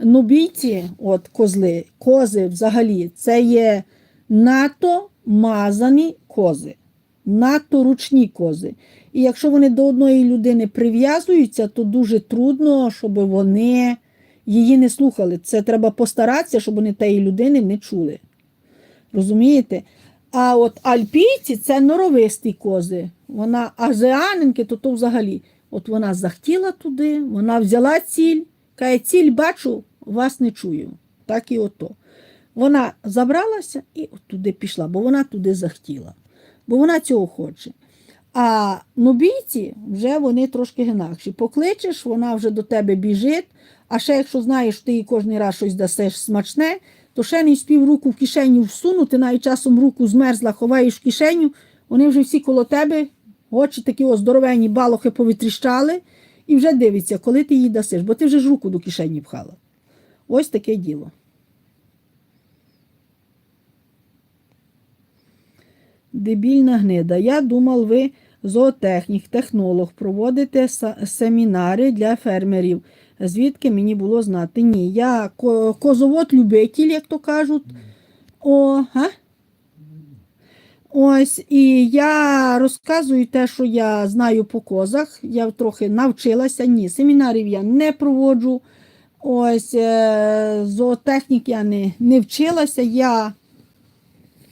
нубійці, от козли, кози взагалі, це є надто мазані кози, надто ручні кози. І якщо вони до одної людини прив'язуються, то дуже трудно, щоб вони її не слухали. Це треба постаратися, щоб вони тієї людини не чули. Розумієте? А от альпійці це норовисті кози. Вона азіанинки, то то взагалі. От вона захотіла туди, вона взяла ціль, каже, ціль бачу, вас не чую. Так і ото. Вона забралася і туди пішла, бо вона туди захотіла. Бо вона цього хоче. А нобійці вже вони трошки інакші. Покличеш, вона вже до тебе біжить. А ще якщо знаєш, ти їй кожен раз щось дасиш смачне, то ще не спів руку в кишеню всунути, навіть часом руку змерзла, ховаєш в кишеню, вони вже всі коло тебе, очі такі ось балохи повитріщали, і вже дивиться, коли ти їй дасиш, бо ти вже ж руку до кишені пхала. Ось таке діло. Дебільна гнида. Я думав, ви зоотехнік, технолог, проводите семінари для фермерів. Звідки мені було знати? Ні, я козовод-любитель, як то кажуть. О, га? Ось, і я розказую те, що я знаю по козах. Я трохи навчилася. Ні, семінарів я не проводжу. Ось е, зоотехнік я не, не вчилася. Я,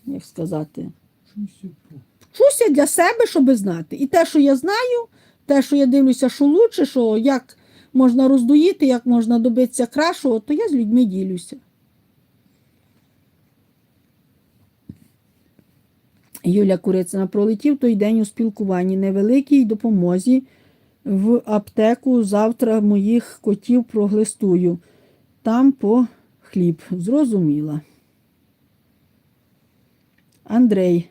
як сказати, вчуся для себе, щоб знати. І те, що я знаю, те, що я дивлюся, що лучше, що як можна роздоїти, як можна добитися кращого, то я з людьми ділюся. Юля Курицина пролетів той день у спілкуванні невеликій допомозі в аптеку. Завтра моїх котів проглистую. Там по хліб. Зрозуміла. Андрей,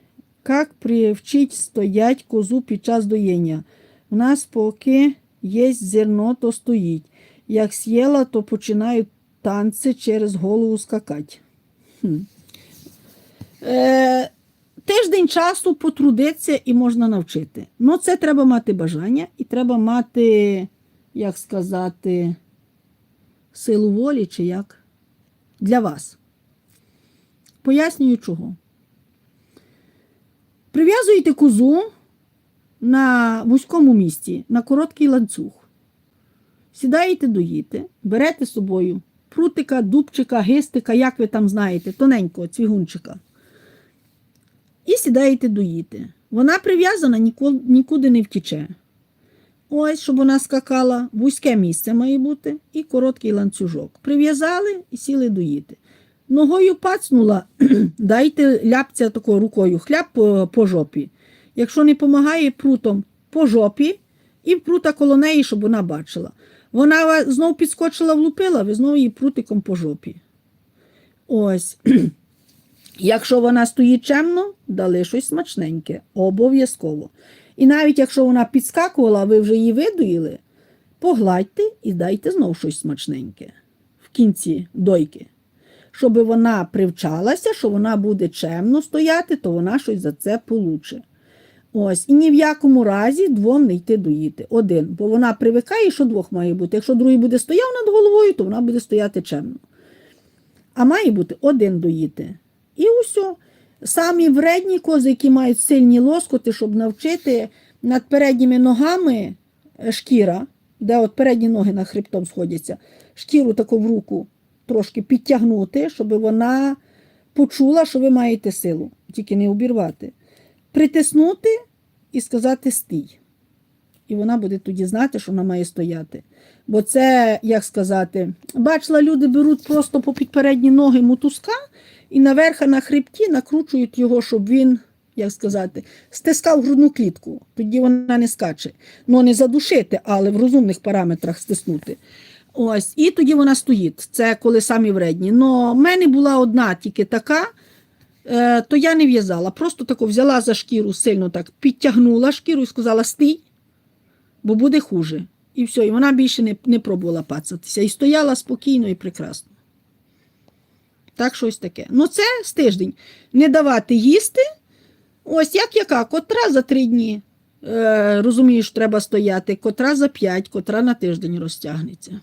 як привчить стоять козу під час доєння? У нас поки є зерно, то стоїть. Як з'їла, то починають танці через голову скакати. Хм. Е, часу потрудиться і можна навчити. Ну, це треба мати бажання і треба мати, як сказати, силу волі чи як для вас. Пояснюю чого. Прив'язуєте козу на вузькому місці, на короткий ланцюг. Сідаєте доїти, берете з собою прутика, дубчика, гистика, як ви там знаєте, тоненького цвігунчика. І сідаєте доїти. Вона прив'язана, нікуди не втіче. Ось, щоб вона скакала, вузьке місце має бути і короткий ланцюжок. Прив'язали і сіли доїти. Ногою пацнула, дайте ляпця такою рукою, хляб по, по жопі. Якщо не допомагає прутом по жопі, і прута коло неї, щоб вона бачила. Вона ва- знов підскочила, влупила, ви знову її прутиком по жопі. Ось. Якщо вона стоїть чемно, дали щось смачненьке, обов'язково. І навіть якщо вона підскакувала, ви вже її видоїли, погладьте і дайте знов щось смачненьке в кінці дойки. Щоб вона привчалася, що вона буде чемно стояти, то вона щось за це получе. Ось, і ні в якому разі двом не йти доїти. Один, бо вона привикає, що двох має бути. Якщо другий буде стояв над головою, то вона буде стояти чемно. А має бути один доїти. І усе. Самі вредні кози, які мають сильні лоскоти, щоб навчити над передніми ногами е, шкіра, де от передні ноги на хребтом сходяться, шкіру таку в руку трошки підтягнути, щоб вона почула, що ви маєте силу, тільки не обірвати. Притиснути і сказати стій. І вона буде тоді знати, що вона має стояти. Бо це, як сказати, бачила, люди беруть просто по підпередні ноги мотузка і наверха на хребті накручують його, щоб він, як сказати, стискав грудну клітку. Тоді вона не скаче. Ну, не задушити, але в розумних параметрах стиснути. Ось, і тоді вона стоїть. Це коли самі вредні. Но в мене була одна тільки така, е, то я не в'язала. Просто тако взяла за шкіру, сильно так підтягнула шкіру і сказала стій, бо буде хуже. І все, і вона більше не, не пробувала пацатися. І стояла спокійно і прекрасно. Так, щось таке. Ну, це з тиждень. Не давати їсти. Ось як яка, котра за три дні. Е, розумієш, треба стояти, котра за п'ять, котра на тиждень розтягнеться.